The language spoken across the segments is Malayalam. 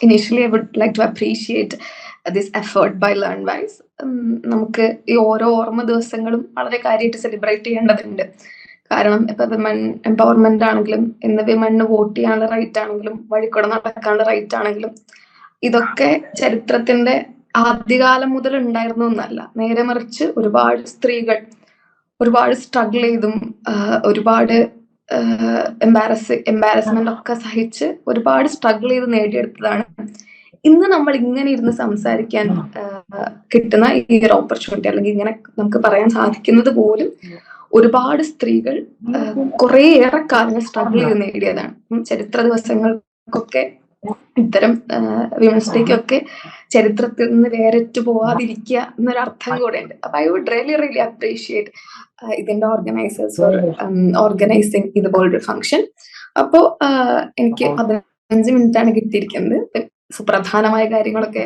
Initially I would like to appreciate this effort by Learn Wise നമുക്ക് ഈ ഓരോ ഓർമ്മ ദിവസങ്ങളും വളരെ കാര്യമായിട്ട് സെലിബ്രേറ്റ് ചെയ്യേണ്ടതുണ്ട്. കാരണം ഇപ്പൊ വിമൻ എംപവർമെന്റ് ആണെങ്കിലും ഇന്ന് വിമണിന് വോട്ട് ചെയ്യാനുള്ള റൈറ്റ് ആണെങ്കിലും വഴിക്കൂടെ നടക്കാനുള്ള റൈറ്റ് ആണെങ്കിലും ഇതൊക്കെ ചരിത്രത്തിന്റെ ആദ്യകാലം മുതൽ ഉണ്ടായിരുന്നു എന്നല്ല. നേരെ മറിച്ച് ഒരുപാട് സ്ത്രീകൾ ഒരുപാട് സ്ട്രഗിൾ ചെയ്തും ഒരുപാട് എംബാരസ് എംബാരസ്മെന്റ് ഒക്കെ സഹിച്ച് ഒരുപാട് സ്ട്രഗിൾ ചെയ്ത് നേടിയെടുത്തതാണ്. ഇന്ന് നമ്മൾ ഇങ്ങനെ ഇരുന്ന് സംസാരിക്കാൻ കിട്ടുന്ന ഈ ഒരു ഓപ്പർച്യൂണിറ്റി അല്ലെങ്കിൽ ഇങ്ങനെ നമുക്ക് പറയാൻ സാധിക്കുന്നത് പോലും ഒരുപാട് സ്ത്രീകൾ കുറേയേറെ കാലങ്ങൾ സ്ട്രഗിൾ ചെയ്ത് നേടിയതാണ്. ചരിത്ര ദിവസങ്ങൾക്കൊക്കെ ഇത്തരം വിമൻസ് ഡേക്കൊക്കെ ചരിത്രത്തിൽ നിന്ന് വേറിട്ട് പോവാതിരിക്കുക എന്നൊരു അർത്ഥം കൂടെ ഉണ്ട് അപ്പൊ I would really really appreciate ഇതിന്റെ ഓർഗനൈസേഴ്സ് ഫോർ ഓർഗനൈസിങ് ഇതുപോലൊരു ഫംഗ്ഷൻ അപ്പോ എനിക്ക് പതിനഞ്ച് മിനിറ്റ് ആണ് കിട്ടിയിരിക്കുന്നത് സുപ്രധാനമായ കാര്യങ്ങളൊക്കെ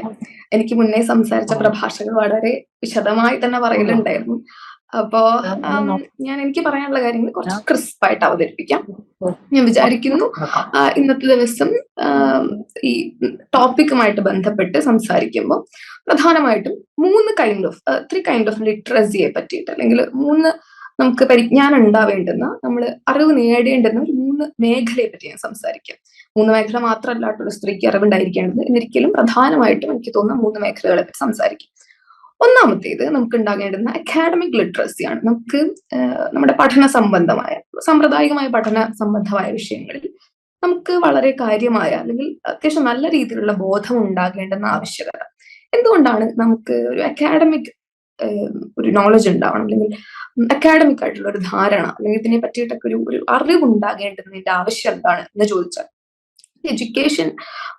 എനിക്ക് മുന്നേ സംസാരിച്ച പ്രഭാഷകർ വളരെ വിശദമായി തന്നെ പറയലുണ്ടായിരുന്നു അപ്പോ ഞാൻ എനിക്ക് പറയാനുള്ള കാര്യങ്ങൾ കുറച്ച് ക്രിസ്പായിട്ട് അവതരിപ്പിക്കാം. ഞാൻ വിചാരിക്കുന്നു ഇന്നത്തെ ദിവസം ഈ ടോപ്പിക്കുമായിട്ട് ബന്ധപ്പെട്ട് സംസാരിക്കുമ്പോൾ പ്രധാനമായിട്ടും മൂന്ന് kind of three kind of ലിറ്ററസിയെ പറ്റിയിട്ട് അല്ലെങ്കിൽ മൂന്ന് നമുക്ക് പരിജ്ഞാനം ഉണ്ടാവേണ്ടുന്ന നമ്മൾ അറിവ് നേടേണ്ടുന്ന ഒരു മൂന്ന് മേഖലയെ പറ്റി ഞാൻ സംസാരിക്കാം. മൂന്ന് മേഖല മാത്രമല്ലാട്ടുള്ള സ്ത്രീക്ക് അറിവുണ്ടായിരിക്കേണ്ടത് എന്നിരിക്കലും പ്രധാനമായിട്ടും എനിക്ക് തോന്നുന്ന മൂന്ന് മേഖലകളെ പറ്റി സംസാരിക്കും. ഒന്നാമത്തേത് നമുക്ക് ഉണ്ടാകേണ്ടുന്ന അക്കാഡമിക് ലിറ്ററസിയാണ് നമുക്ക് നമ്മുടെ പഠന സംബന്ധമായ സാമ്പ്രദായികമായ പഠന സംബന്ധമായ വിഷയങ്ങളിൽ നമുക്ക് വളരെ കാര്യമായ അല്ലെങ്കിൽ അത്യാവശ്യം നല്ല രീതിയിലുള്ള ബോധം ഉണ്ടാകേണ്ടുന്ന ആവശ്യകത. എന്തുകൊണ്ടാണ് നമുക്ക് ഒരു അക്കാഡമിക് ഒരു നോളജ് ഉണ്ടാവണം അല്ലെങ്കിൽ അക്കാഡമിക് ആയിട്ടുള്ള ഒരു ധാരണ അല്ലെങ്കിൽ ഇതിനെ പറ്റിയിട്ടൊക്കെ ഒരു ഒരു അറിവ് ഉണ്ടാകേണ്ടതിന്റെ ആവശ്യം എന്താണ് എന്ന് ചോദിച്ചാൽ എഡ്യൂക്കേഷൻ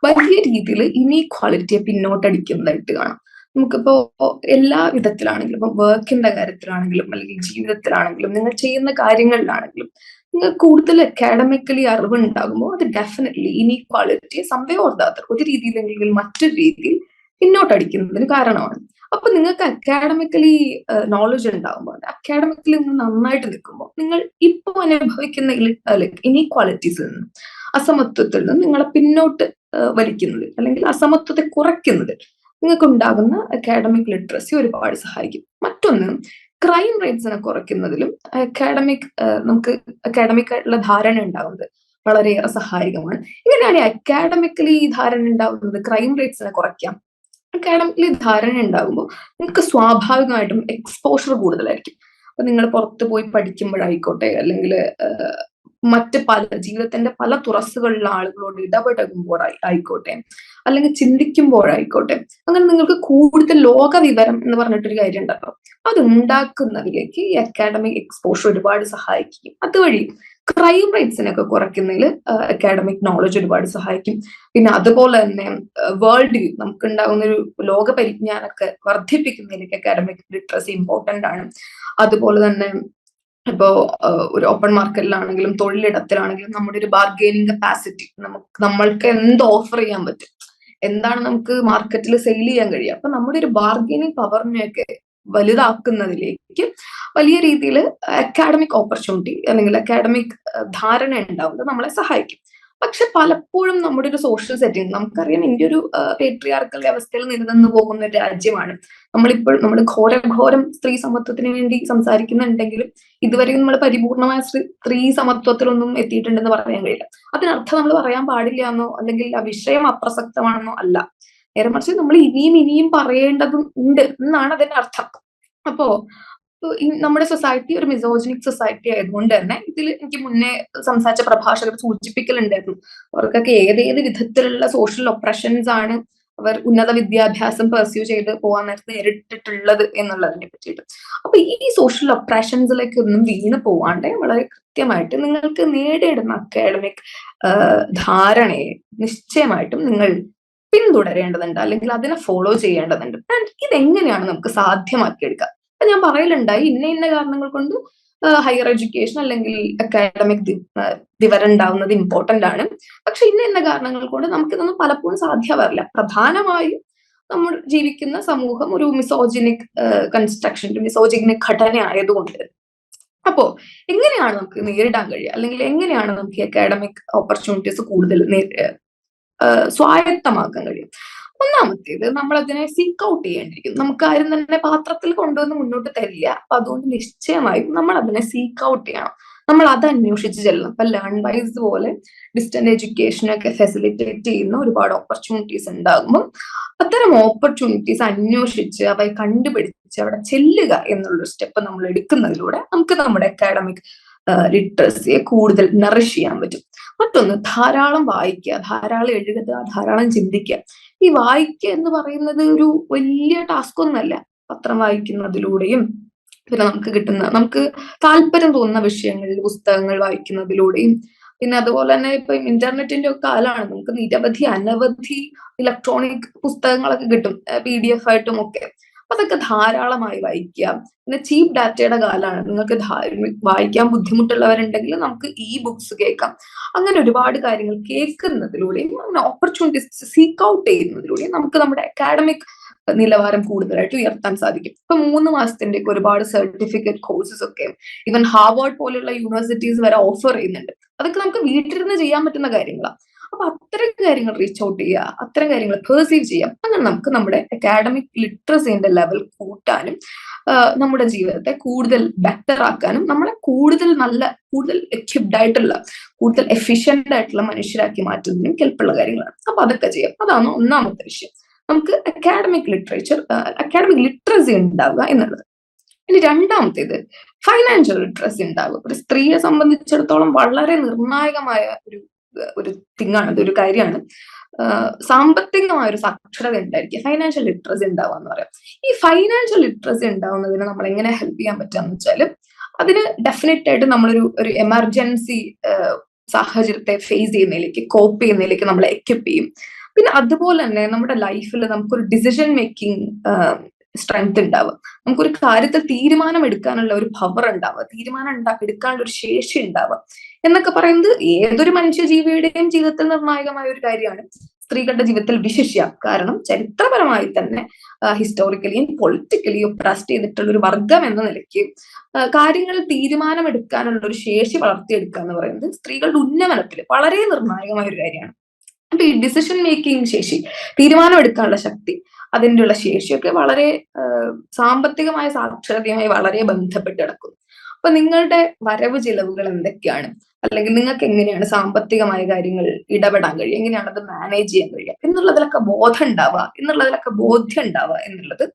വലിയ രീതിയിൽ ഇനീക്വാളിറ്റിയെ പിന്നോട്ടടിക്കുന്നതായിട്ട് കാണാം. നമുക്കിപ്പോ എല്ലാ വിധത്തിലാണെങ്കിലും ഇപ്പൊ വർക്കിന്റെ കാര്യത്തിലാണെങ്കിലും അല്ലെങ്കിൽ ജീവിതത്തിലാണെങ്കിലും നിങ്ങൾ ചെയ്യുന്ന കാര്യങ്ങളിലാണെങ്കിലും നിങ്ങൾ കൂടുതൽ അക്കാഡമിക്കലി അറിവ് ഉണ്ടാകുമ്പോൾ അത് definitely inequality someway or the other ഒരു രീതിയിലെങ്കിലും മറ്റൊരു രീതിയിൽ പിന്നോട്ടടിക്കുന്നതിന് കാരണമാണ്. അപ്പൊ നിങ്ങൾക്ക് അക്കാഡമിക്കലി നോളജ് ഉണ്ടാകുമ്പോൾ അക്കാഡമിക്കലി നിങ്ങൾ നന്നായിട്ട് നിൽക്കുമ്പോൾ നിങ്ങൾ ഇപ്പോൾ അനുഭവിക്കുന്ന ഇനീക്വാളിറ്റീസിൽ നിന്ന് അസമത്വത്തിൽ നിന്ന് നിങ്ങളെ പിന്നോട്ട് വലിക്കുന്നതിൽ അല്ലെങ്കിൽ അസമത്വത്തെ കുറയ്ക്കുന്നത് നിങ്ങൾക്ക് ഉണ്ടാകുന്ന അക്കാഡമിക് ലിറ്ററസി ഒരുപാട് സഹായിക്കും. മറ്റൊന്ന് ക്രൈം റേറ്റ്സിനെ കുറയ്ക്കുന്നതിലും അക്കാഡമിക് നമുക്ക് അക്കാഡമിക് ആയിട്ടുള്ള ധാരണ ഉണ്ടാകുന്നത് വളരെയേറെ സഹായകമാണ്. ഇങ്ങനെയാണ് അക്കാഡമിക്കലി ധാരണ ഉണ്ടാകുന്നത് ക്രൈം റേറ്റ്സിനെ കുറയ്ക്കാം. അക്കാഡമിക്കലി ധാരണ ഉണ്ടാകുമ്പോൾ നിങ്ങൾക്ക് സ്വാഭാവികമായിട്ടും എക്സ്പോഷർ കൂടുതലായിരിക്കും. അപ്പൊ നിങ്ങൾ പുറത്ത് പോയി പഠിക്കുമ്പോഴായിക്കോട്ടെ അല്ലെങ്കിൽ മറ്റ് പല ജീവിതത്തിന്റെ പല തുറസ്സുകളിലുള്ള ആളുകളോട് ഇടപഴകുമ്പോൾ ആയിക്കോട്ടെ അല്ലെങ്കിൽ ചിന്തിക്കുമ്പോഴായിക്കോട്ടെ. അങ്ങനെ നിങ്ങൾക്ക് കൂടുതൽ ലോക വിവരം എന്ന് പറഞ്ഞിട്ടൊരു കാര്യം ഉണ്ടല്ലോ അത് ഉണ്ടാക്കുന്നതിലേക്ക് ഈ അക്കാഡമിക് എക്സ്പോഷർ ഒരുപാട് സഹായിക്കും. അതുവഴി ക്രൈം റേറ്റ്സിനൊക്കെ കുറയ്ക്കുന്നതിൽ അക്കാഡമിക് നോളജ് ഒരുപാട് സഹായിക്കും. പിന്നെ അതുപോലെ തന്നെ വേൾഡ് വ്യൂ നമുക്ക് ഉണ്ടാകുന്ന ഒരു ലോക പരിജ്ഞാനമൊക്കെ വർദ്ധിപ്പിക്കുന്നതിലേക്ക് അക്കാഡമിക് ലിറ്ററസി ഇമ്പോർട്ടന്റ് ആണ്. അതുപോലെ തന്നെ ഇപ്പോ ഒരു ഓപ്പൺ മാർക്കറ്റിലാണെങ്കിലും തൊഴിലിടത്തിലാണെങ്കിലും നമ്മുടെ ഒരു ബാർഗെയിനിങ് കപ്പാസിറ്റി നമുക്ക് നമ്മൾക്ക് എന്ത് ഓഫർ ചെയ്യാൻ പറ്റും? എന്താണ് നമുക്ക് മാർക്കറ്റിൽ സെയിൽ ചെയ്യാൻ കഴിയുക? അപ്പൊ നമ്മുടെ ഒരു ബാർഗെയിനിങ് പവറിനെയൊക്കെ വലുതാക്കുന്നതിലേക്ക് വലിയ രീതിയിൽ അക്കാഡമിക് ഓപ്പർച്യൂണിറ്റി അല്ലെങ്കിൽ അക്കാഡമിക് ധാരണ ഉണ്ടാവുന്നത് നമ്മളെ സഹായിക്കും. പക്ഷെ പലപ്പോഴും നമ്മുടെ ഒരു സോഷ്യൽ സെറ്റിംഗ് നമുക്കറിയാം ഇന്ത്യ ഒരു പേട്രിയാർക്കൽ വ്യവസ്ഥയിൽ നിലനിന്ന് പോകുന്ന രാജ്യമാണ്. നമ്മളിപ്പോൾ നമ്മൾ ഘോരഘോരം സ്ത്രീ സമത്വത്തിന് വേണ്ടി സംസാരിക്കുന്നുണ്ടെങ്കിലും ഇതുവരെ നമ്മൾ പരിപൂർണമായ സ്ത്രീ സമത്വത്തിലൊന്നും എത്തിയിട്ടുണ്ടെന്ന് പറയാൻ കഴിയില്ല. അതിനർത്ഥം നമ്മൾ പറയാൻ പാടില്ല എന്നോ അല്ലെങ്കിൽ ആ വിഷയം അപ്രസക്തമാണെന്നോ അല്ല. നേരെ മറിച്ച് നമ്മൾ ഇനിയും ഇനിയും പറയേണ്ടതും ഉണ്ട് എന്നാണ് അതിന്റെ അർത്ഥം. അപ്പോ നമ്മുടെ സൊസൈറ്റി ഒരു മിസോജിനിക് സൊസൈറ്റി ആയതുകൊണ്ട് തന്നെ ഇതിൽ എനിക്ക് മുന്നേ സംസാരിച്ച പ്രഭാഷകർ സൂചിപ്പിക്കലുണ്ടായിരുന്നു. അവർക്കൊക്കെ ഏതേത് വിധത്തിലുള്ള സോഷ്യൽ ഒപ്രഷൻസ് ആണ് അവർ ഉന്നത വിദ്യാഭ്യാസം പെർസ്യൂ ചെയ്ത് പോകാൻ നേരത്ത് നേരിട്ടിട്ടുള്ളത് എന്നുള്ളതിനെ പറ്റിയിട്ട്. അപ്പൊ ഈ സോഷ്യൽ ഒപ്രഷൻസിലേക്ക് ഒന്നും വീണ് പോവാണ്ട് വളരെ കൃത്യമായിട്ട് നിങ്ങൾക്ക് നേടിയിടുന്ന അക്കാഡമിക് ധാരണയെ നിശ്ചയമായിട്ടും നിങ്ങൾ പിന്തുടരേണ്ടതുണ്ട് അല്ലെങ്കിൽ അതിനെ ഫോളോ ചെയ്യേണ്ടതുണ്ട്. ഇതെങ്ങനെയാണ് നമുക്ക് സാധ്യമാക്കിയെടുക്കുക ഞാൻ പറയലുണ്ടായി ഇന്ന ഇന്ന കാരണങ്ങൾ കൊണ്ട് ഹയർ എഡ്യൂക്കേഷൻ അല്ലെങ്കിൽ അക്കാഡമിക് വിവരം ഉണ്ടാവുന്നത് ഇമ്പോർട്ടന്റ് ആണ്. പക്ഷെ ഇന്ന ഇന്ന കാരണങ്ങൾ കൊണ്ട് നമുക്കിതൊന്നും പലപ്പോഴും സാധ്യമാവില്ല പ്രധാനമായും നമ്മൾ ജീവിക്കുന്ന സമൂഹം ഒരു മിസോജിനിക് കൺസ്ട്രക്ഷൻ മിസോജിനിക് ഘടന ആയതുകൊണ്ട് അപ്പോ എങ്ങനെയാണ് നമുക്ക് നേരിടാൻ കഴിയുക? അല്ലെങ്കിൽ എങ്ങനെയാണ് നമുക്ക് അക്കാഡമിക് ഓപ്പർച്യൂണിറ്റീസ് കൂടുതൽ സ്വായത്തമാക്കാൻ കഴിയും ഒന്നാമത്തേത് നമ്മൾ അതിനെ സീക്ക് ഔട്ട് ചെയ്യാണ്ടിരിക്കും നമുക്ക് ആരും തന്നെ പാത്രത്തിൽ കൊണ്ടുവന്ന് മുന്നോട്ട് തരില്ല. അപ്പൊ അതുകൊണ്ട് നിശ്ചയമായും നമ്മൾ അതിനെ സീക്ക് ഔട്ട് ചെയ്യണം. നമ്മൾ അത് അന്വേഷിച്ച് ചെല്ലണം. ഇപ്പൊ ലേൺ വൈസ് പോലെ ഡിസ്റ്റന്റ് എഡ്യൂക്കേഷനൊക്കെ ഫെസിലിറ്റേറ്റ് ചെയ്യുന്ന ഒരുപാട് ഓപ്പർച്യൂണിറ്റീസ് ഉണ്ടാകുമ്പോൾ അത്തരം ഓപ്പർച്യൂണിറ്റീസ് അന്വേഷിച്ച് അവയെ കണ്ടുപിടിച്ച് അവിടെ ചെല്ലുക എന്നുള്ള സ്റ്റെപ്പ് നമ്മൾ എടുക്കുന്നതിലൂടെ നമുക്ക് നമ്മുടെ അക്കാഡമിക് ലിറ്ററസിയെ കൂടുതൽ നറിഷ് ചെയ്യാൻ പറ്റും. മറ്റൊന്ന് ധാരാളം വായിക്കുക ധാരാളം എഴുതുക ധാരാളം ചിന്തിക്കുക. ഈ വായിക്കുക എന്ന് പറയുന്നത് ഒരു വലിയ ടാസ്ക് ഒന്നല്ല പത്രം വായിക്കുന്നതിലൂടെയും പിന്നെ നമുക്ക് കിട്ടുന്ന നമുക്ക് താല്പര്യം തോന്നുന്ന വിഷയങ്ങളിൽ പുസ്തകങ്ങൾ വായിക്കുന്നതിലൂടെയും പിന്നെ അതുപോലെ തന്നെ ഇപ്പൊ ഇന്റർനെറ്റിന്റെ ഒക്കെ കാലമാണ് നമുക്ക് നിരവധി അനവധി ഇലക്ട്രോണിക് പുസ്തകങ്ങളൊക്കെ കിട്ടും പി ഡി എഫ് ആയിട്ടും ഒക്കെ. അതൊക്കെ ധാരാളമായി വായിക്കുക. പിന്നെ ചീപ്പ് ഡാറ്റയുടെ കാലമാണ് നിങ്ങൾക്ക് വായിക്കാൻ ബുദ്ധിമുട്ടുള്ളവരുണ്ടെങ്കിൽ നമുക്ക് ഇ ബുക്സ് കേൾക്കാം. അങ്ങനെ ഒരുപാട് കാര്യങ്ങൾ കേൾക്കുന്നതിലൂടെയും അങ്ങനെ ഓപ്പർച്യൂണിറ്റീസ് സീക്ക് ഔട്ട് ചെയ്യുന്നതിലൂടെയും നമുക്ക് നമ്മുടെ അക്കാഡമിക് നിലവാരം കൂടുതലായിട്ട് ഉയർത്താൻ സാധിക്കും. ഇപ്പൊ മൂന്ന് മാസത്തിന്റെ ഒരുപാട് സർട്ടിഫിക്കറ്റ് കോഴ്സസ് ഒക്കെ ഈവൻ ഹാർവേർഡ് പോലെയുള്ള യൂണിവേഴ്സിറ്റീസ് വരെ ഓഫർ ചെയ്യുന്നുണ്ട്. അതൊക്കെ നമുക്ക് വീട്ടിലിരുന്ന് ചെയ്യാൻ പറ്റുന്ന കാര്യങ്ങളാണ് അപ്പൊ അത്തരം കാര്യങ്ങൾ റീച്ച് ഔട്ട് ചെയ്യുക അത്തരം കാര്യങ്ങൾ പെർസീവ് ചെയ്യാം അങ്ങനെ നമുക്ക് നമ്മുടെ അക്കാഡമിക് ലിറ്ററസിന്റെ ലെവൽ കൂട്ടാനും നമ്മുടെ ജീവിതത്തെ കൂടുതൽ ബെറ്റർ ആക്കാനും നമ്മളെ കൂടുതൽ നല്ല കൂടുതൽ എക്യുപ്ഡ് ആയിട്ടുള്ള കൂടുതൽ എഫിഷ്യന്റ് ആയിട്ടുള്ള മനുഷ്യരാക്കി മാറ്റുന്നതിനും കെൽപ്പുള്ള കാര്യങ്ങളാണ്. അപ്പൊ അതൊക്കെ ചെയ്യാം. അതാണ് ഒന്നാമത്തെ വിഷയം. നമുക്ക് അക്കാഡമിക് ലിറ്ററേച്ചർ അക്കാഡമിക് ലിറ്ററസി ഉണ്ടാവുക എന്നുള്ളത്. ഇനി രണ്ടാമത്തേത് ഫൈനാൻഷ്യൽ ലിറ്ററസി ഉണ്ടാവുക. ഒരു സ്ത്രീയെ സംബന്ധിച്ചിടത്തോളം വളരെ നിർണായകമായ ഒരു ഒരു തിങ്ങാണ് അതൊരു കാര്യമാണ്. സാമ്പത്തികമായ ഒരു സാക്ഷരത ഉണ്ടായിരിക്കും. ഫൈനാൻഷ്യൽ ലിറ്ററസി ഉണ്ടാവുക എന്ന് പറയാം. ഈ ഫൈനാൻഷ്യൽ ലിറ്ററസി ഉണ്ടാവുന്നതിന് നമ്മൾ എങ്ങനെ ഹെൽപ്പ് ചെയ്യാൻ പറ്റുക വെച്ചാൽ അതിന് ഡെഫിനറ്റ് ആയിട്ട് നമ്മളൊരു ഒരു എമർജൻസി സാഹചര്യത്തെ ഫേസ് ചെയ്യുന്നതിലേക്ക് കോപ്പ് ചെയ്യുന്നതിലേക്ക് നമ്മൾ എക്യുപ്പ് ചെയ്യും. പിന്നെ അതുപോലെ തന്നെ നമ്മുടെ ലൈഫിൽ നമുക്കൊരു ഡിസിഷൻ മേക്കിംഗ് സ്ട്രെങ്ത് ഉണ്ടാവുക നമുക്കൊരു കാര്യത്തിൽ തീരുമാനം എടുക്കാനുള്ള ഒരു പവർ ഉണ്ടാവുക. തീരുമാനം ഉണ്ടാ എടുക്കാനുള്ള ഒരു ശേഷി ഉണ്ടാവുക. എന്നൊക്കെ പറയുന്നത് ഏതൊരു മനുഷ്യജീവിയുടെയും ജീവിതത്തിൽ നിർണായകമായ ഒരു കാര്യമാണ്. സ്ത്രീകളുടെ ജീവിതത്തിൽ വിശിഷ്യ. കാരണം ചരിത്രപരമായി തന്നെ ഹിസ്റ്റോറിക്കലിയും പൊളിറ്റിക്കലിയും ഒപ്രസ്റ്റ് ചെയ്തിട്ടുള്ള ഒരു വർഗം എന്ന നിലയ്ക്ക് കാര്യങ്ങൾ തീരുമാനമെടുക്കാനുള്ള ഒരു ശേഷി വളർത്തിയെടുക്കുക എന്ന് പറയുന്നത് സ്ത്രീകളുടെ ഉന്നമനത്തിൽ വളരെ നിർണായകമായ ഒരു കാര്യമാണ്. അപ്പൊ ഈ ഡിസിഷൻ മേക്കിംഗ് ശേഷി തീരുമാനമെടുക്കാനുള്ള ശക്തി അതിന്റെയുള്ള ശേഷിയൊക്കെ വളരെ സാമ്പത്തികമായ സാക്ഷരതയുമായി വളരെ ബന്ധപ്പെട്ട് കിടക്കുന്നു. അപ്പൊ നിങ്ങളുടെ വരവ് ചിലവുകൾ എന്തൊക്കെയാണ്? അല്ലെങ്കിൽ നിങ്ങൾക്ക് എങ്ങനെയാണ് സാമ്പത്തികമായ കാര്യങ്ങൾ ഇടപെടാൻ കഴിയുക? എങ്ങനെയാണ് അത് മാനേജ് ചെയ്യാൻ കഴിയുക? എന്നുള്ളതിലൊക്കെ ബോധം ഉണ്ടാവുക എന്നുള്ളതിലൊക്കെ ബോധ്യം ഉണ്ടാവുക എന്നുള്ളത്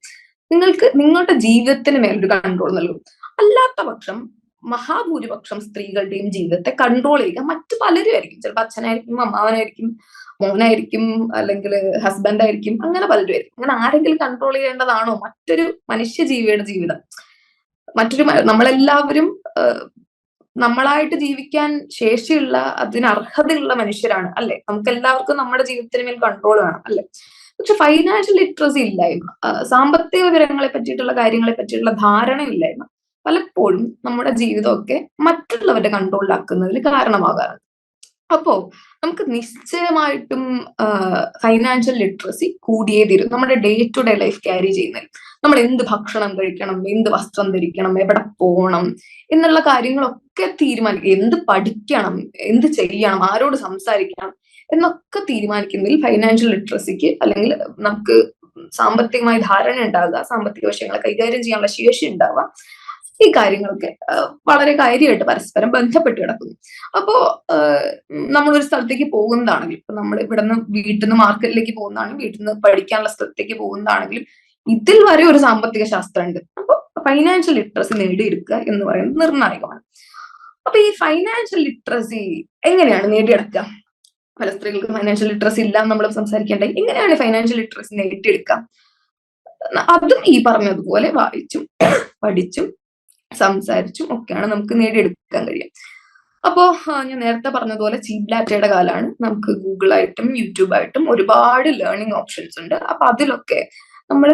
നിങ്ങൾക്ക് നിങ്ങളുടെ ജീവിതത്തിന് മേലൊരു കൺട്രോൾ നൽകും. അല്ലാത്ത പക്ഷം മഹാഭൂരിപക്ഷം സ്ത്രീകളുടെയും ജീവിതത്തെ കൺട്രോൾ ചെയ്യുക. മറ്റു പലരും ആയിരിക്കും. ചിലപ്പോൾ അച്ഛനായിരിക്കും അമ്മാവനായിരിക്കും മോനായിരിക്കും അല്ലെങ്കിൽ ഹസ്ബൻഡ് ആയിരിക്കും അങ്ങനെ പലരും അങ്ങനെ ആരെങ്കിലും കൺട്രോൾ ചെയ്യേണ്ടതാണോ? മറ്റൊരു മനുഷ്യ ജീവിയുടെ ജീവിതം. മറ്റൊരു നമ്മളെല്ലാവരും നമ്മളായിട്ട് ജീവിക്കാൻ ശേഷിയുള്ള അതിന് അർഹതയുള്ള മനുഷ്യരാണ് അല്ലെ? നമുക്ക് എല്ലാവർക്കും നമ്മുടെ ജീവിതത്തിന് മേൽ കൺട്രോൾ വേണം അല്ലെ? പക്ഷെ ഫൈനാൻഷ്യൽ ലിറ്ററസി ഇല്ലായ്മ സാമ്പത്തിക വിവരങ്ങളെ പറ്റിയിട്ടുള്ള കാര്യങ്ങളെ പറ്റിയിട്ടുള്ള ധാരണ ഇല്ലായ്മ പലപ്പോഴും നമ്മുടെ ജീവിതമൊക്കെ മറ്റുള്ളവരുടെ കൺട്രോളിലാക്കുന്നതിൽ കാരണമാകാറുണ്ട്. അപ്പോ നമുക്ക് നിശ്ചയമായിട്ടും ഫൈനാൻഷ്യൽ ലിറ്ററസി കൂടിയേ തീരും നമ്മുടെ day to day life carry ചെയ്യുന്നതിൽ. നമ്മൾ എന്ത് ഭക്ഷണം കഴിക്കണം എന്ത് വസ്ത്രം ധരിക്കണം എവിടെ പോകണം എന്നുള്ള കാര്യങ്ങളൊക്കെ തീരുമാനിക്കുക എന്ത് പഠിക്കണം എന്ത് ചെയ്യണം ആരോട് സംസാരിക്കണം എന്നൊക്കെ തീരുമാനിക്കുന്നതിൽ ഫൈനാൻഷ്യൽ ലിറ്ററസിക്ക് അല്ലെങ്കിൽ നമുക്ക് സാമ്പത്തികമായി ധാരണ ഉണ്ടാവുക സാമ്പത്തിക വിഷയങ്ങളെ കൈകാര്യം ചെയ്യാനുള്ള ശേഷി ഉണ്ടാവുക ഈ കാര്യങ്ങളൊക്കെ വളരെ കാര്യമായിട്ട് പരസ്പരം ബന്ധപ്പെട്ട് കിടക്കുന്നു. അപ്പോ നമ്മളൊരു സ്ഥലത്തേക്ക് പോകുന്നതാണെങ്കിൽ ഇപ്പൊ നമ്മൾ ഇവിടെ നിന്ന് വീട്ടിൽ നിന്ന് മാർക്കറ്റിലേക്ക് പോകുന്നതാണെങ്കിൽ വീട്ടിൽ നിന്ന് പഠിക്കാനുള്ള സ്ഥലത്തേക്ക് പോകുന്നതാണെങ്കിലും ഇതിൽ വരെ ഒരു സാമ്പത്തിക ശാസ്ത്രമുണ്ട്. അപ്പോൾ ഫൈനാൻഷ്യൽ ലിറ്ററസി നേടിയെടുക്കുക എന്ന് പറയുന്നത് നിർണായകമാണ്. അപ്പൊ ഈ ഫൈനാൻഷ്യൽ ലിറ്ററസി എങ്ങനെയാണ് നേടിയെടുക്കുക? പല സ്ത്രീകൾക്ക് ഫൈനാൻഷ്യൽ ലിറ്ററസി ഇല്ല നമ്മൾ സംസാരിക്കേണ്ടത് എങ്ങനെയാണ് ഫൈനാൻഷ്യൽ ലിറ്ററസി നേടിയെടുക്കുക? അതും ഈ പറഞ്ഞതുപോലെ വായിച്ചും പഠിച്ചും സംസാരിച്ചും. ഒക്കെയാണ് നമുക്ക് നേടിയെടുക്കാൻ കഴിയും അപ്പോ ഞാൻ നേരത്തെ പറഞ്ഞതുപോലെ ചീപ്പ് ഡാറ്റയുടെ കാലമാണ് നമുക്ക് ഗൂഗിളായിട്ടും യൂട്യൂബായിട്ടും ഒരുപാട് ലേണിംഗ് ഓപ്ഷൻസ് ഉണ്ട്. അപ്പൊ അതിലൊക്കെ നമ്മൾ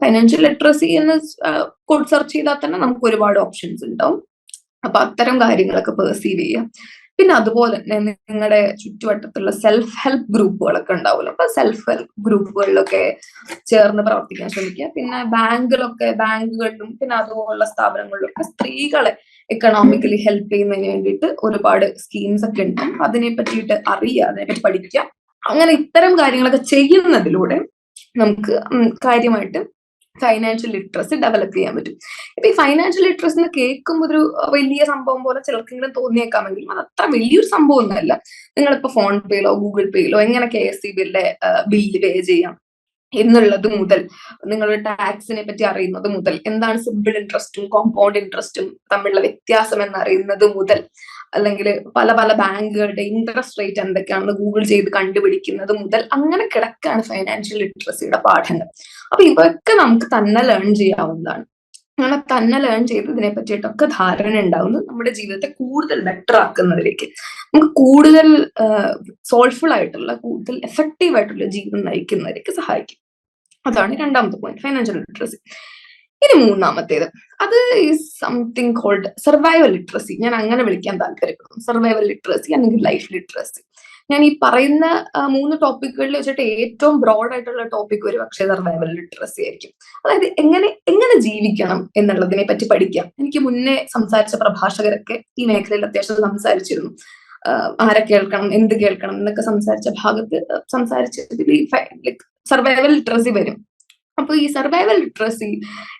ഫൈനാൻഷ്യൽ ലിറ്ററസി എന്ന് കോഡ് സെർച്ച് ചെയ്താൽ തന്നെ നമുക്ക് ഒരുപാട് ഓപ്ഷൻസ് ഉണ്ടാവും. അപ്പൊ അത്തരം കാര്യങ്ങളൊക്കെ പെർസീവ് ചെയ്യാം പിന്നെ അതുപോലെ തന്നെ നിങ്ങളുടെ ചുറ്റുവട്ടത്തുള്ള സെൽഫ് ഹെൽപ്പ് ഗ്രൂപ്പുകളൊക്കെ ഉണ്ടാവുമല്ലോ അപ്പൊ സെൽഫ് ഹെൽപ്പ് ഗ്രൂപ്പുകളിലൊക്കെ ചേർന്ന് പ്രവർത്തിക്കാൻ ശ്രമിക്കുക. പിന്നെ ബാങ്കിലൊക്കെ ബാങ്കുകളിലും പിന്നെ അതുപോലുള്ള സ്ഥാപനങ്ങളിലൊക്കെ സ്ത്രീകളെ എക്കണോമിക്കലി ഹെൽപ്പ് ചെയ്യുന്നതിന് വേണ്ടിയിട്ട് ഒരുപാട് സ്കീംസ് ഒക്കെ ഉണ്ട്. അതിനെ പറ്റിയിട്ട് അറിയുക അതിനെ പറ്റി പഠിക്കുക. അങ്ങനെ ഇത്തരം കാര്യങ്ങളൊക്കെ ചെയ്യുന്നതിലൂടെ നമുക്ക് കാര്യമായിട്ട് ഫൈനാൻഷ്യൽ ലിറ്ററസി ഡെവലപ്പ് ചെയ്യാൻ പറ്റും. ഇപ്പൊ ഈ ഫൈനാൻഷ്യൽ ലിറ്ററസി എന്ന് കേൾക്കുമ്പോൾ ഒരു വലിയ സംഭവം പോലെ ചിലർക്കെങ്കിലും തോന്നിയേക്കാമെങ്കിലും അത് അത്ര വലിയൊരു സംഭവം ഒന്നുമല്ല. നിങ്ങളിപ്പോ ഫോൺ പേയിലോ ഗൂഗിൾ പേയിലോ എങ്ങനെ കെ എസ് സി ബില്ലിന്റെ ബില്ല് പേ ചെയ്യാം എന്നുള്ളത് മുതൽ നിങ്ങളുടെ ടാക്സിനെ പറ്റി അറിയുന്നത് മുതൽ എന്താണ് സിമ്പിൾ ഇൻട്രസ്റ്റും കോമ്പൗണ്ട് ഇൻട്രസ്റ്റും തമ്മിലുള്ള വ്യത്യാസം എന്നറിയുന്നത് മുതൽ അല്ലെങ്കിൽ പല പല ബാങ്കുകളുടെ ഇൻട്രസ്റ്റ് റേറ്റ് എന്തൊക്കെയാണെന്ന് ഗൂഗിൾ ചെയ്ത് കണ്ടുപിടിക്കുന്നത് മുതൽ അങ്ങനെ കിടക്കാണ് ഫൈനാൻഷ്യൽ ലിറ്ററസിയുടെ പാഠങ്ങൾ. അപ്പൊ ഇവയൊക്കെ നമുക്ക് തന്നെ ലേൺ ചെയ്യാവുന്നതാണ്. അങ്ങനെ തന്നെ ലേൺ ചെയ്ത് ഇതിനെ പറ്റിയിട്ടൊക്കെ ധാരണ ഉണ്ടാവുന്നത് നമ്മുടെ ജീവിതത്തെ കൂടുതൽ ബെറ്റർ ആക്കുന്നതിലേക്ക്. നമുക്ക് കൂടുതൽ സോൾഫുൾ ആയിട്ടുള്ള കൂടുതൽ എഫക്റ്റീവ് ആയിട്ടുള്ള ജീവിതം നയിക്കുന്നതിലേക്ക് സഹായിക്കും. അതാണ് രണ്ടാമത്തെ പോയിന്റ് ഫൈനാൻഷ്യൽ ലിറ്ററസി ഇനി മൂന്നാമത്തേത്. അത് is something called survival literacy ഞാൻ അങ്ങനെ വിളിക്കാൻ താല്പര്യപ്പെടുന്നു. സർവൈവൽ ലിറ്ററസി അല്ലെങ്കിൽ ലൈഫ് ലിറ്ററസി ഞാൻ ഈ പറയുന്ന മൂന്ന് ടോപ്പിക്കുകളിൽ വെച്ചിട്ട് ഏറ്റവും ബ്രോഡ് ആയിട്ടുള്ള ടോപ്പിക് ഒരു പക്ഷേ സർവൈവൽ ലിറ്ററസി ആയിരിക്കും. അതായത് എങ്ങനെ എങ്ങനെ ജീവിക്കണം എന്നുള്ളതിനെ പറ്റി പഠിക്കാം. എനിക്ക് മുന്നേ സംസാരിച്ച പ്രഭാഷകരൊക്കെ ഈ മേഖലയിൽ അത്യാവശ്യം സംസാരിച്ചിരുന്നു. ആരെ കേൾക്കണം എന്ത് കേൾക്കണം എന്നൊക്കെ സംസാരിച്ച ഭാഗത്ത് സംസാരിച്ചതിൽ ലൈക് സർവൈവൽ ലിറ്ററസി വരും. അപ്പൊ ഈ സർവൈവൽ ലിറ്ററസി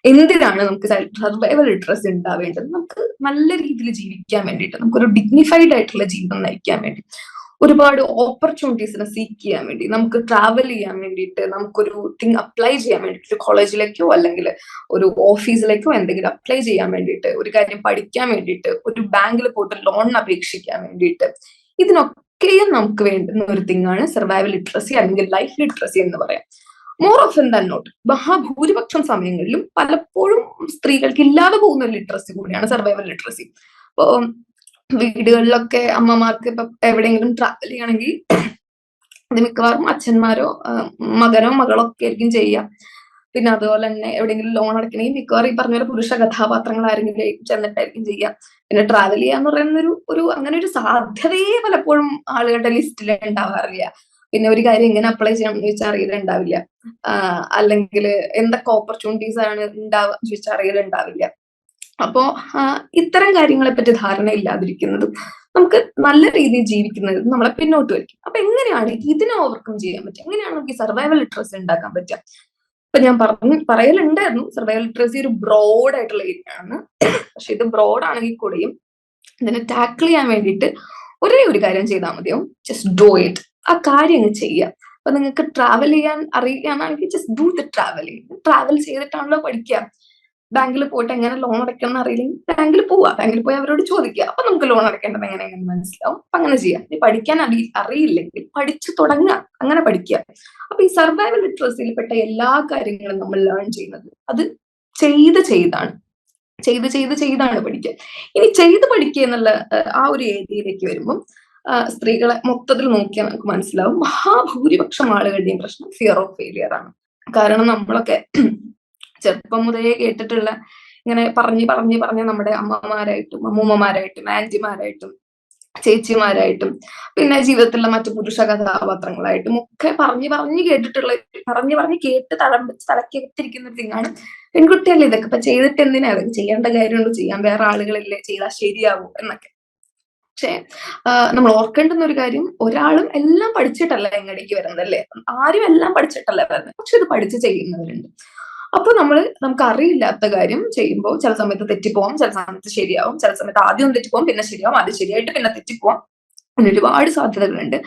എന്തിനാണ് നമുക്ക് സർവൈവൽ ലിറ്ററസി ഉണ്ടാവേണ്ടത്? നമുക്ക് നല്ല രീതിയിൽ ജീവിക്കാൻ വേണ്ടിയിട്ട് നമുക്കൊരു ഡിഗ്നിഫൈഡ് ആയിട്ടുള്ള ജീവിതം നയിക്കാൻ വേണ്ടി ഒരുപാട് ഓപ്പർച്യൂണിറ്റീസിനെ സീക്ക് ചെയ്യാൻ വേണ്ടി നമുക്ക് ട്രാവൽ ചെയ്യാൻ വേണ്ടിയിട്ട് നമുക്കൊരു തിങ് അപ്ലൈ ചെയ്യാൻ വേണ്ടിയിട്ട് ഒരു കോളേജിലേക്കോ അല്ലെങ്കിൽ ഒരു ഓഫീസിലേക്കോ എന്തെങ്കിലും അപ്ലൈ ചെയ്യാൻ വേണ്ടിയിട്ട് ഒരു കാര്യം പഠിക്കാൻ വേണ്ടിയിട്ട് ഒരു ബാങ്കിൽ പോയിട്ട് ലോൺ അപേക്ഷിക്കാൻ വേണ്ടിയിട്ട് ഇതിനൊക്കെയും നമുക്ക് വേണ്ടുന്ന ഒരു തിങ്ങാണ് സർവൈവൽ ലിറ്ററസി അല്ലെങ്കിൽ ലൈഫ് ലിറ്ററസി എന്ന് പറയാം. മോർ ഓഫൻ ദൻ നോട്ട് മഹാഭൂരിപക്ഷം സമയങ്ങളിലും പലപ്പോഴും സ്ത്രീകൾക്ക് ഇല്ലാതെ പോകുന്ന ലിറ്ററസി കൂടിയാണ് സർവൈവൽ ലിറ്ററസി ഇപ്പോ വീടുകളിലൊക്കെ അമ്മമാർക്ക് ഇപ്പൊ എവിടെയെങ്കിലും ട്രാവൽ ചെയ്യണമെങ്കിൽ അത് മിക്കവാറും അച്ഛന്മാരോ മകനോ മകളോ ഒക്കെ ആയിരിക്കും ചെയ്യുക. പിന്നെ അതുപോലെ തന്നെ എവിടെയെങ്കിലും ലോൺ അടയ്ക്കണമെങ്കിൽ മിക്കവാറും ഈ പറഞ്ഞ പുരുഷ കഥാപാത്രങ്ങൾ ആരെങ്കിലും ചെന്നിട്ടായിരിക്കും ചെയ്യുക. പിന്നെ ട്രാവൽ ചെയ്യാന്ന് പറയുന്ന ഒരു ഒരു അങ്ങനെ ഒരു സാധ്യതയെ പലപ്പോഴും ആളുകളുടെ ലിസ്റ്റിൽ ഉണ്ടാവാറില്ല. പിന്നെ ഒരു കാര്യം എങ്ങനെ അപ്ലൈ ചെയ്യണം എന്ന് ചോദിച്ചാൽ അറിയലുണ്ടാവില്ല അല്ലെങ്കിൽ എന്തൊക്കെ ഓപ്പർച്യൂണിറ്റീസ് ആണ് ഉണ്ടാവുക ചോദിച്ചാൽ അറിയലുണ്ടാവില്ല. അപ്പോ ഇത്തരം കാര്യങ്ങളെ പറ്റി ധാരണ ഇല്ലാതിരിക്കുന്നതും നമുക്ക് നല്ല രീതിയിൽ ജീവിക്കുന്നത് നമ്മളെ പിന്നോട്ട് വലിക്കും. അപ്പൊ എങ്ങനെയാണ് ഇതിനെ ഓവർകം ചെയ്യാൻ പറ്റുക? എങ്ങനെയാണ് നമുക്ക് ഈ സർവൈവൽ ലിറ്ററസി ഉണ്ടാക്കാൻ പറ്റുക? ഇപ്പൊ ഞാൻ പറഞ്ഞു പറയലുണ്ടായിരുന്നു. സർവൈവൽ ലിറ്ററസി ഒരു ബ്രോഡ് ആയിട്ടുള്ള ഏരിയ ആണ് പക്ഷെ ഇത് ബ്രോഡ് ആണെങ്കിൽ കൂടെയും ഇതിനെ ടാക്കിൾ ചെയ്യാൻ വേണ്ടിയിട്ട് ഒരേ ഒരു കാര്യം ചെയ്താൽ മതിയാവും. ജസ്റ്റ് ഡോ ഇറ്റ് ആ കാര്യം അങ്ങ് ചെയ്യുക. അപ്പൊ നിങ്ങൾക്ക് ട്രാവൽ ചെയ്യാൻ അറിയുകയാണെങ്കിൽ just do the travel travel ചെയ്തിട്ടാണല്ലോ പഠിക്കുക. ബാങ്കിൽ പോയിട്ട് എങ്ങനെ ലോൺ അടയ്ക്കണം എന്ന് അറിയില്ലെങ്കിൽ ബാങ്കിൽ പോവുക. ബാങ്കിൽ പോയി അവരോട് ചോദിക്കുക. അപ്പൊ നമുക്ക് ലോൺ അടയ്ക്കേണ്ടത് എങ്ങനെ എങ്ങനെ മനസ്സിലാവും. അപ്പൊ അങ്ങനെ ചെയ്യാം. ഇനി പഠിക്കാൻ അറി അറിയില്ലെങ്കിൽ പഠിച്ചു തുടങ്ങുക. അങ്ങനെ പഠിക്കുക. അപ്പൊ ഈ സർവൈവൽ ലിറ്ററസിയിൽ പെട്ട എല്ലാ കാര്യങ്ങളും നമ്മൾ ലേൺ ചെയ്യുന്നത് അത് ചെയ്ത് ചെയ്താണ്. ചെയ്ത് ചെയ്ത് ചെയ്താണ് പഠിക്കുക. ഇനി ചെയ്ത് പഠിക്കുക എന്നുള്ള ആ ഒരു ഏരിയയിലേക്ക് വരുമ്പം സ്ത്രീകളെ മൊത്തത്തിൽ നോക്കിയാൽ നമുക്ക് മനസ്സിലാവും. മഹാഭൂരിപക്ഷം ആളുകളുടെയും പ്രശ്നം ഫിയർ ഓഫ് ഫെയിലിയർ ആണ്. കാരണം നമ്മളൊക്കെ ചെറുപ്പം മുതലേ കേട്ടിട്ടുള്ള ഇങ്ങനെ പറഞ്ഞ് പറഞ്ഞ് പറഞ്ഞ് നമ്മുടെ അമ്മമാരായിട്ടും അമ്മൂമ്മമാരായിട്ടും ആന്റിമാരായിട്ടും ചേച്ചിമാരായിട്ടും പിന്നെ ജീവിതത്തിലുള്ള മറ്റു പുരുഷ കഥാപാത്രങ്ങളായിട്ടും ഒക്കെ പറഞ്ഞു പറഞ്ഞു കേട്ടിട്ടുള്ള പറഞ്ഞു പറഞ്ഞ് കേട്ട് തളമ്പിച്ച് തലക്കെത്തിരിക്കുന്ന ഒരു തിങ്ങാണ് പെൺകുട്ടിയല്ലേ ഇതൊക്കെ. ഇപ്പൊ ചെയ്തിട്ട് എന്തിനാ? അതൊക്കെ ചെയ്യേണ്ട കാര്യമുണ്ടോ. ചെയ്യാൻ വേറെ ആളുകളില്ലേ? ചെയ്താൽ ശരിയാവൂ എന്നൊക്കെ. പക്ഷെ നമ്മൾ ഓർക്കേണ്ടുന്ന ഒരു കാര്യം ഒരാളും എല്ലാം പഠിച്ചിട്ടല്ല എങ്ങടേക്ക് വരുന്നത് അല്ലേ? ആരും എല്ലാം പഠിച്ചിട്ടല്ല വരുന്നത്. പക്ഷെ ഇത് പഠിച്ച് ചെയ്യുന്നവരുണ്ട്. അപ്പൊ നമ്മൾ നമുക്ക് അറിയില്ലാത്ത കാര്യം ചെയ്യുമ്പോൾ ചില സമയത്ത് തെറ്റിപ്പോവും ചില സമയത്ത് ശരിയാവും ചില സമയത്ത് ആദ്യം തെറ്റിപ്പോവും പിന്നെ ശരിയാവും ആദ്യം ശരിയായിട്ട് പിന്നെ തെറ്റിപ്പോവാം. അങ്ങനെ ഒരുപാട് സാധ്യതകളുണ്ട്.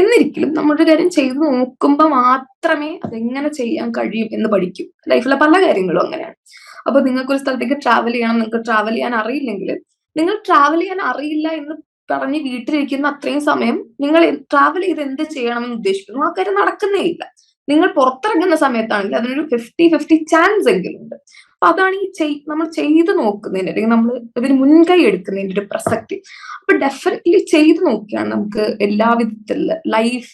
എന്നിരിക്കലും നമ്മളൊരു കാര്യം ചെയ്തു നോക്കുമ്പോൾ മാത്രമേ അതെങ്ങനെ ചെയ്യാൻ കഴിയും എന്ന് പഠിക്കും. ലൈഫിലെ പല കാര്യങ്ങളും അങ്ങനെയാണ്. അപ്പൊ നിങ്ങൾക്ക് ഒരു സ്ഥലത്തേക്ക് ട്രാവൽ ചെയ്യണം നിങ്ങൾക്ക് ട്രാവൽ ചെയ്യാൻ അറിയില്ലെങ്കിൽ നിങ്ങൾ ട്രാവൽ ചെയ്യാൻ അറിയില്ല എന്ന് പറഞ്ഞ് വീട്ടിലിരിക്കുന്ന അത്രയും സമയം നിങ്ങൾ ട്രാവൽ ചെയ്ത് എന്ത് ചെയ്യണമെന്ന് ഉദ്ദേശിക്കുന്നു? ആ കാര്യം നടക്കുന്നേ ഇല്ല. നിങ്ങൾ പുറത്തിറങ്ങുന്ന സമയത്താണെങ്കിൽ അതിനൊരു ഫിഫ്റ്റി ഫിഫ്റ്റി ചാൻസ് എങ്കിലും ഉണ്ട് അപ്പൊ അതാണ് ഈ ചെയ് നമ്മൾ ചെയ്ത് നോക്കുന്നതിന് അല്ലെങ്കിൽ നമ്മൾ ഇതിന് മുൻകൈ എടുക്കുന്നതിന്റെ ഒരു പ്രസക്തി. അപ്പൊ ഡെഫിനറ്റ്ലി ചെയ്ത് നോക്കിയാണ് നമുക്ക് എല്ലാ വിധത്തിലുള്ള ലൈഫ്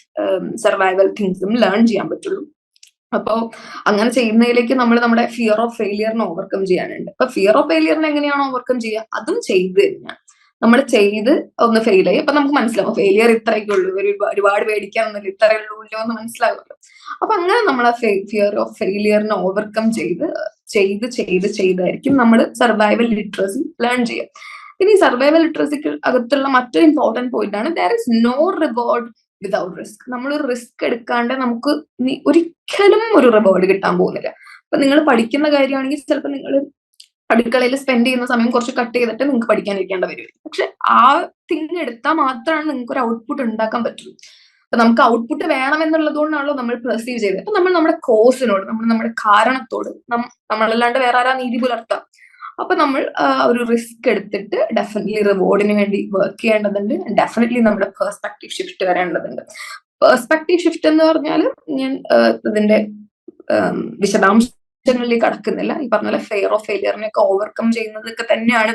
സർവൈവൽ തിങ്സും ലേൺ ചെയ്യാൻ പറ്റുള്ളൂ. അപ്പോൾ അങ്ങനെ ചെയ്യുന്നതിലേക്ക് നമ്മൾ നമ്മുടെ ഫിയർ ഓഫ് ഫെയിലിയറിനെ ഓവർകം ചെയ്യാനുണ്ട്. അപ്പൊ ഫിയർ ഓഫ് ഫെയിലിയറിനെ എങ്ങനെയാണ് ഓവർകം ചെയ്യുക? അതും ചെയ്ത് കഴിഞ്ഞാൽ നമ്മൾ ചെയ്ത് ഒന്ന് ഫെയിൽ ആയി. അപ്പൊ നമുക്ക് മനസ്സിലാവും. ഫെയിലിയർ ഇത്രയൊക്കെ ഉള്ളൂ. ഒരു ഒരുപാട് പേടിക്കാനൊന്നുമില്ല. ഇത്രയേ ഉള്ളൂ എന്ന് മനസ്സിലാകുമല്ലോ അപ്പൊ അങ്ങനെ നമ്മൾ ആ ഫിയർ ഓഫ് ഫെയിലിയറിനെ ഓവർകം ചെയ്ത് ചെയ്ത് ചെയ്ത് ചെയ്തായിരിക്കും നമ്മൾ സർവൈവൽ ലിറ്ററസി ലേൺ ചെയ്യുക. ഇനി സർവൈവൽ ലിറ്ററസിക്ക് അകത്തുള്ള മറ്റൊരു ഇമ്പോർട്ടന്റ് പോയിന്റ് ആണ് there is no reward without risk നമ്മൾ ഒരു റിസ്ക് എടുക്കാണ്ട് നമുക്ക് ഒരിക്കലും ഒരു റിവാർഡ് കിട്ടാൻ പോകുന്നില്ല. അപ്പൊ നിങ്ങൾ പഠിക്കുന്ന കാര്യമാണെങ്കിൽ ചിലപ്പോൾ നിങ്ങൾ അടുക്കളയിൽ സ്പെൻഡ് ചെയ്യുന്ന സമയം കുറച്ച് കട്ട് ചെയ്തിട്ട് നിങ്ങൾക്ക് പഠിക്കാനിരിക്കേണ്ട വരും. പക്ഷെ ആ തിങ് എടുത്താൽ മാത്രമാണ് നിങ്ങൾക്ക് ഒരു ഔട്ട്പുട്ട് ഉണ്ടാക്കാൻ പറ്റുള്ളൂ അപ്പൊ നമുക്ക് ഔട്ട്പുട്ട് വേണം എന്നുള്ളതുകൊണ്ടാണല്ലോ നമ്മൾ പെർസീവ് ചെയ്തത്. അപ്പൊ നമ്മൾ നമ്മുടെ കോഴ്സിനോട് നമ്മൾ നമ്മുടെ കാരണത്തോട് നമ്മളല്ലാണ്ട് വേറെ ആരാ നീതി പുലർത്താം. അപ്പൊ നമ്മൾ ഒരു റിസ്ക് എടുത്തിട്ട് ഡെഫിനറ്റ്ലി റിവോർഡിന് വേണ്ടി വർക്ക് ചെയ്യേണ്ടതുണ്ട്. ഡെഫിനറ്റ്ലി നമ്മുടെ പെർസ്പെക്റ്റീവ് ഷിഫ്റ്റ് വരേണ്ടതുണ്ട്. പെർസ്പെക്റ്റീവ് ഷിഫ്റ്റ് എന്ന് പറഞ്ഞാൽ ഞാൻ ഇതിന്റെ വിശദാംശങ്ങളിലേക്ക് കടക്കുന്നില്ല. ഈ പറഞ്ഞ പോലെ ഫെയർ ഓഫ് ഫെയിലിയറിനെ ഒക്കെ ഓവർകം ചെയ്യുന്നതൊക്കെ തന്നെയാണ്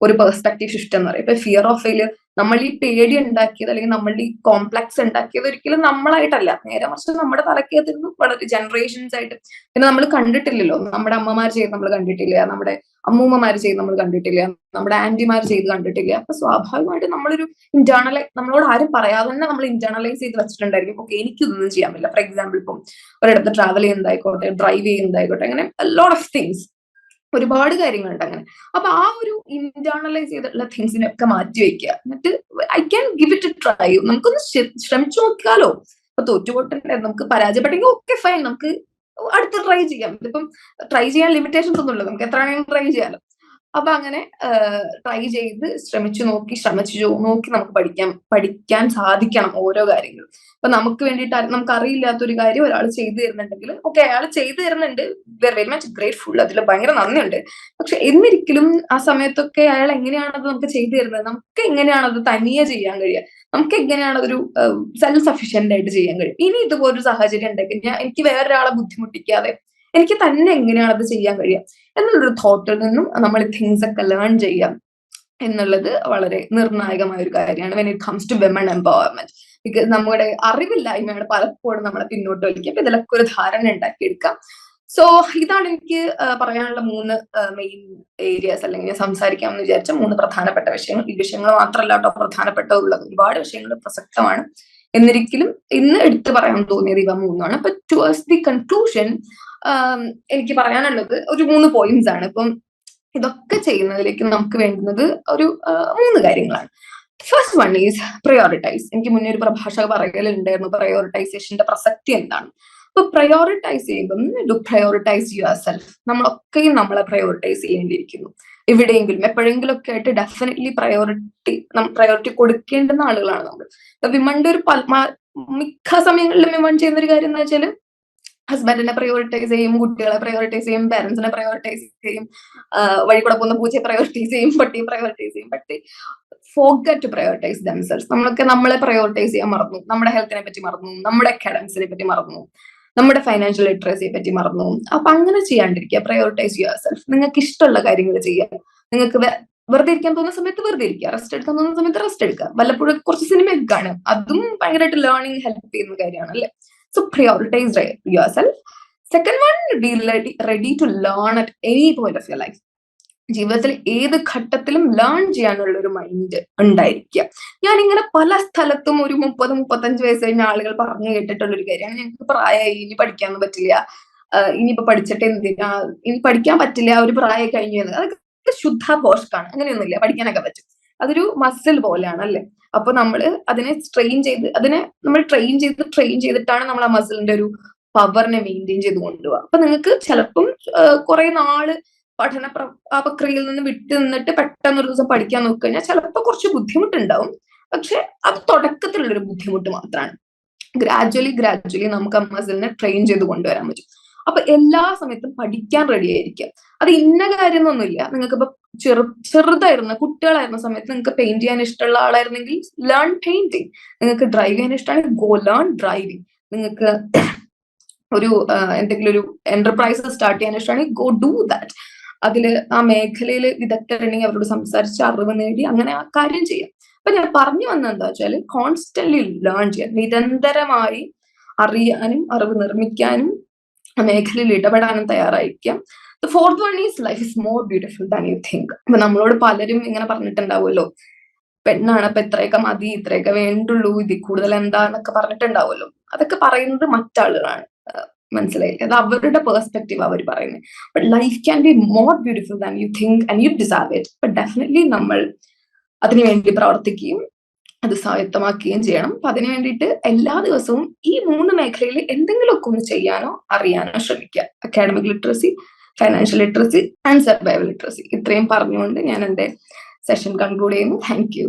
ഒരു പെർസ്പെക്റ്റീവ് ഷിഫ്റ്റ് എന്ന് പറയും ഇപ്പൊ ഫിയർ ഓഫ് ഫെയിലിയർ നമ്മൾ ഈ പേടി ഉണ്ടാക്കിയത് അല്ലെങ്കിൽ നമ്മൾ ഈ കോംപ്ലക്സ് ഉണ്ടാക്കിയത് ഒരിക്കലും നമ്മളായിട്ടല്ല. നേരെ മറിച്ച് നമ്മുടെ തലക്കകത്ത് വളരെ ജനറേഷൻസ് ആയിട്ട്. പിന്നെ നമ്മൾ കണ്ടിട്ടില്ലല്ലോ. നമ്മുടെ അമ്മമാർ ചെയ്ത് നമ്മൾ കണ്ടിട്ടില്ല. നമ്മുടെ അമ്മൂമ്മമാർ ചെയ്ത് നമ്മൾ കണ്ടിട്ടില്ല. നമ്മുടെ ആന്റിമാർ ചെയ്ത് കണ്ടിട്ടില്ല. അപ്പൊ സ്വാഭാവികമായിട്ട് നമ്മളൊരു ഇന്റേണലൈ നമ്മളോട് ആരും പറയാതെ തന്നെ നമ്മൾ ഇന്റേണലൈസ് ചെയ്ത് വെച്ചിട്ടുണ്ടായിരിക്കും. ഓക്കെ എനിക്കിതൊന്നും ചെയ്യാൻ പറ്റില്ല. ഫോർ എക്സാമ്പിൾ ഇപ്പം ഒരിടത്ത് ട്രാവൽ ചെയ്യുന്നതായിക്കോട്ടെ ഡ്രൈവ് ചെയ്യുന്നതായിക്കോട്ടെ അങ്ങനെ ലോട്ട് ഓഫ് തിങ്സ് ഒരുപാട് കാര്യങ്ങളുണ്ട് അങ്ങനെ. അപ്പൊ ആ ഒരു ഇന്റേണലൈസ് ചെയ്തിട്ടുള്ള തിങ്സിനൊക്കെ മാറ്റി വെക്കുക. എന്നിട്ട് I can give it try നമുക്കൊന്ന് ശ്രമിച്ചു നോക്കിയാലോ? ഇപ്പൊ തോറ്റുപോട്ടണ്ടേ നമുക്ക് പരാജയപ്പെട്ടെങ്കിൽ ഓക്കെ ഫൈൻ നമുക്ക് അടുത്ത് ട്രൈ ചെയ്യാം. ഇതിപ്പം ട്രൈ ചെയ്യാൻ ലിമിറ്റേഷൻസ് ഒന്നുമില്ല. നമുക്ക് എത്ര വേണമെങ്കിലും ട്രൈ ചെയ്യാലോ. അപ്പൊ അങ്ങനെ ട്രൈ ചെയ്ത് ശ്രമിച്ചു നോക്കി ശ്രമിച്ചു നോക്കി നമുക്ക് പഠിക്കാൻ പഠിക്കാൻ സാധിക്കണം ഓരോ കാര്യങ്ങളും. അപ്പൊ നമുക്ക് വേണ്ടിയിട്ട് നമുക്ക് അറിയില്ലാത്ത ഒരു കാര്യം ഒരാൾ ചെയ്തു തരുന്നുണ്ടെങ്കിൽ ഓക്കെ അയാൾ ചെയ്തു തരുന്നുണ്ട്. വെരി മച്ച് ഗ്രേറ്റ്ഫുൾ അതിൽ ഭയങ്കര നന്ദിയുണ്ട്. പക്ഷെ എന്നിരിക്കലും ആ സമയത്തൊക്കെ അയാൾ എങ്ങനെയാണത് നമുക്ക് ചെയ്തു തരുന്നത്? നമുക്ക് എങ്ങനെയാണത് തനിയെ ചെയ്യാൻ കഴിയുക? നമുക്ക് എങ്ങനെയാണ് ഒരു സെൽഫ് സഫീഷ്യന്റ് ആയിട്ട് ചെയ്യാൻ കഴിയും ഇനി ഇതുപോലൊരു സാഹചര്യം ഉണ്ടെങ്കിൽ ഞാൻ എനിക്ക് വേറൊരാളെ ബുദ്ധിമുട്ടിക്കാതെ എനിക്ക് തന്നെ എങ്ങനെയാണത് ചെയ്യാൻ കഴിയുക? എന്നുള്ളൊരു തോട്ടിൽ നിന്നും നമ്മൾ തിങ്സ് ഒക്കെ ലേൺ ചെയ്യാം എന്നുള്ളത് വളരെ നിർണായകമായ ഒരു കാര്യമാണ് when it comes to women empowerment നമ്മുടെ അറിവില്ലായ്മയാണ് പലപ്പോഴും നമ്മളെ പിന്നോട്ട് വലിക്കുക. അപ്പൊ ഇതിലൊക്കെ ഒരു ധാരണ ഉണ്ടാക്കിയെടുക്കാം. സോ ഇതാണ് എനിക്ക് പറയാനുള്ള മൂന്ന് മെയിൻ ഏരിയാസ് അല്ലെങ്കിൽ ഞാൻ സംസാരിക്കാമെന്ന് വിചാരിച്ച മൂന്ന് പ്രധാനപ്പെട്ട വിഷയങ്ങൾ. ഈ വിഷയങ്ങൾ മാത്രമല്ല കേട്ടോ പ്രധാനപ്പെട്ടതുള്ളത്. ഒരുപാട് വിഷയങ്ങൾ പ്രസക്തമാണ്. എന്നിരിക്കലും ഇന്ന് എടുത്തു പറയാൻ തോന്നിയത് ഇവ മൂന്നാണ്. അപ്പൊ ടുവേഴ്സ് ദി കൺക്ലൂഷൻ എനിക്ക് പറയാനുള്ളത് ഒരു മൂന്ന് പോയിന്റ്സ് ആണ്. ഇപ്പം ഇതൊക്കെ ചെയ്യുന്നതിലേക്ക് നമുക്ക് വേണ്ടുന്നത് ഒരു മൂന്ന് കാര്യങ്ങളാണ്. ഫസ്റ്റ് വൺ ഈസ് പ്രയോറിറ്റൈസ് എനിക്ക് മുന്നേ ഒരു പ്രഭാഷക പറയലുണ്ടായിരുന്നു പ്രയോറിറ്റൈസേഷന്റെ പ്രസക്തി എന്താണ്? അപ്പൊ പ്രയോറിറ്റൈസ് ചെയ്യുമ്പം ഡു പ്രയോറിറ്റൈസ് യുവർ സെൽഫ് നമ്മളൊക്കെയും നമ്മളെ പ്രയോറിറ്റൈസ് ചെയ്യേണ്ടിയിരിക്കുന്നു. എവിടെയെങ്കിലും എപ്പോഴെങ്കിലും ഒക്കെ ആയിട്ട് ഡെഫിനറ്റ്ലി പ്രയോറിറ്റി പ്രയോറിറ്റി കൊടുക്കേണ്ടുന്ന ആളുകളാണ് നമ്മൾ. വിമന്റെ ഒരു മിക്ക സമയങ്ങളിലും വിമൺ ചെയ്യുന്ന ഒരു കാര്യം എന്ന് വെച്ചാൽ ഹസ്ബൻഡിനെ പ്രയോറിറ്റൈസ് ചെയ്യും കുട്ടികളെ പ്രയോറിറ്റൈസ് ചെയ്യും പാരന്റ്സിനെ പ്രയോറിറ്റൈസ് ചെയ്യും വഴി കൂടെ പോകുന്ന പൂച്ചയെ പ്രയോറിറ്റൈസ് ചെയ്യും പട്ടിയെ പ്രയോറിറ്റൈസ് ചെയ്യും. പട്ടി ഫോർഗറ്റ് ടു പ്രയോറിറ്റൈസ് ദംസെൽസ് നമ്മളൊക്കെ നമ്മളെ പ്രയോറിറ്റൈസ് ചെയ്യാൻ മറന്നു. നമ്മുടെ ഹെൽത്തിനെ പറ്റി മറന്നു. നമ്മുടെ അക്കാഡമിക്സിനെ പറ്റി മറന്നു. നമ്മുടെ ഫൈനാൻഷ്യൽ ലിറ്ററസിയെ പറ്റി മറന്നു. അപ്പൊ അങ്ങനെ ചെയ്യാണ്ടിരിക്കുക. പ്രയോറിറ്റൈസ് യുവർ സെൽഫ് നിങ്ങൾക്ക് ഇഷ്ടമുള്ള കാര്യങ്ങൾ ചെയ്യുക. നിങ്ങൾക്ക് വെറുതെ ഇരിക്കാൻ തോന്നുന്ന സമയത്ത് വെറുതെ ഇരിക്കുക. റെസ്റ്റ് എടുക്കാൻ തോന്നുന്ന സമയത്ത് റെസ്റ്റ് എടുക്കുക. വല്ലപ്പോഴും കുറച്ച് സിനിമയൊക്കെ കാണും അതും ഭയങ്കരമായിട്ട് ലേണിംഗ് ഹെൽപ്പ് ചെയ്യുന്ന കാര്യമാണ് അല്ലേ? So prioritize yourself. Second one, be ready, ready to learn at any point of your life. ജീവിതത്തിൽ ഏത് ഘട്ടത്തിലും ലേൺ ചെയ്യാനുള്ള ഒരു മൈൻഡ് ഉണ്ടായിരിക്കുക. ഞാൻ ഇങ്ങനെ പല സ്ഥലത്തും ഒരു മുപ്പത് മുപ്പത്തഞ്ച് വയസ്സ് കഴിഞ്ഞ ആളുകൾ പറഞ്ഞു കേട്ടിട്ടുള്ള ഒരു കാര്യമാണ്. ഞങ്ങൾക്ക് പ്രായമായി ഇനി പഠിക്കാനൊന്നും പറ്റില്ല. ഇനിയിപ്പോ പഠിച്ചിട്ട് എന്തിനാ ഇനി പഠിക്കാൻ പറ്റില്ല ഒരു പ്രായം കഴിഞ്ഞു അതൊക്കെ ശുദ്ധ പോഷ്കാണ് അങ്ങനെയൊന്നുമില്ല പഠിക്കാനൊക്കെ പറ്റും. അതൊരു മസിൽ പോലെയാണ് അല്ലെ അപ്പൊ നമ്മൾ അതിനെ സ്ട്രെയിൻ ചെയ്ത് അതിനെ നമ്മൾ ട്രെയിൻ ചെയ്ത് ട്രെയിൻ ചെയ്തിട്ടാണ് നമ്മൾ ആ മസിലിന്റെ ഒരു പവറിനെ മെയിന്റെയിൻ ചെയ്ത് കൊണ്ടുപോകുക അപ്പൊ നിങ്ങൾക്ക് ചിലപ്പം കുറെ നാൾ പഠന പ്രക്രിയയിൽ നിന്ന് വിട്ടു നിന്നിട്ട് പെട്ടെന്ന് ഒരു ദിവസം പഠിക്കാൻ നോക്കി കഴിഞ്ഞാൽ ചിലപ്പോൾ കുറച്ച് ബുദ്ധിമുട്ടുണ്ടാവും. പക്ഷെ അത് തുടക്കത്തിലുള്ളൊരു ബുദ്ധിമുട്ട് മാത്രമാണ് ഗ്രാജ്വലി ഗ്രാജ്വലി നമുക്ക് ആ മസിലിനെ ട്രെയിൻ ചെയ്ത് കൊണ്ടുവരാൻ പറ്റും. അപ്പൊ എല്ലാ സമയത്തും പഠിക്കാൻ റെഡി ആയിരിക്കുക. അത് ഇന്ന കാര്യമൊന്നുമില്ല. നിങ്ങൾക്ക് ഇപ്പൊ ചെറു ചെറുതായിരുന്ന കുട്ടികളായിരുന്ന സമയത്ത് നിങ്ങൾക്ക് പെയിന്റ് ചെയ്യാൻ ഇഷ്ടമുള്ള ആളായിരുന്നെങ്കിൽ ലേൺ പെയിന്റിങ് നിങ്ങൾക്ക് ഡ്രൈവ് ചെയ്യാൻ ഇഷ്ടമാണെങ്കിൽ ഗോ ലേൺ ഡ്രൈവിംഗ് നിങ്ങൾക്ക് ഒരു എന്തെങ്കിലും ഒരു എന്റർപ്രൈസ് സ്റ്റാർട്ട് ചെയ്യാൻ ഇഷ്ടമാണെങ്കിൽ ഗോ ഡു ദാറ്റ് അതിൽ ആ മേഖലയിൽ വിദഗ്ധരുണ്ടെങ്കിൽ അവരോട് സംസാരിച്ച് അറിവ് നേടി അങ്ങനെ ആ കാര്യം ചെയ്യാം. അപ്പൊ ഞാൻ പറഞ്ഞു വന്നത് എന്താ വെച്ചാൽ കോൺസ്റ്റന്റ്ലി ലേൺ ചെയ്യാൻ നിരന്തരമായി അറിയാനും അറിവ് നിർമ്മിക്കാനും മേഖലയിൽ ഇടപെടാനും തയ്യാറായിരിക്കാം. The fourth one is life is more beautiful than you think അപ്പൊ നമ്മളോട് പലരും ഇങ്ങനെ പറഞ്ഞിട്ടുണ്ടാവുമല്ലോ. പെണ്ണാണ് അപ്പൊ ഇത്രയൊക്കെ മതി ഇത്രയൊക്കെ വേണ്ടുള്ളൂ ഇതിൽ കൂടുതൽ എന്താന്നൊക്കെ പറഞ്ഞിട്ടുണ്ടാവുമല്ലോ. അതൊക്കെ പറയുന്നത് മറ്റാളുകളാണ്. മനസ്സിലായി അത് അവരുടെ പേഴ്സ്പെക്റ്റീവ് അവർ പറയുന്നത് but life can be more beautiful than you think and you deserve it but definitely നമ്മൾ അതിനുവേണ്ടി പ്രവർത്തിക്കുകയും അത് സ്വായത്തമാക്കുകയും ചെയ്യണം. അപ്പൊ അതിനു വേണ്ടിയിട്ട് എല്ലാ ദിവസവും ഈ മൂന്ന് മേഖലയിൽ എന്തെങ്കിലുമൊക്കെ ഒന്ന് ചെയ്യാനോ അറിയാനോ ശ്രമിക്കുക. Academic literacy financial literacy and survival literacy ഇത്രയും പറഞ്ഞുകൊണ്ട് ഞാൻ എന്റെ സെഷൻ കൺക്ലൂഡ് ചെയ്യുന്നു. താങ്ക്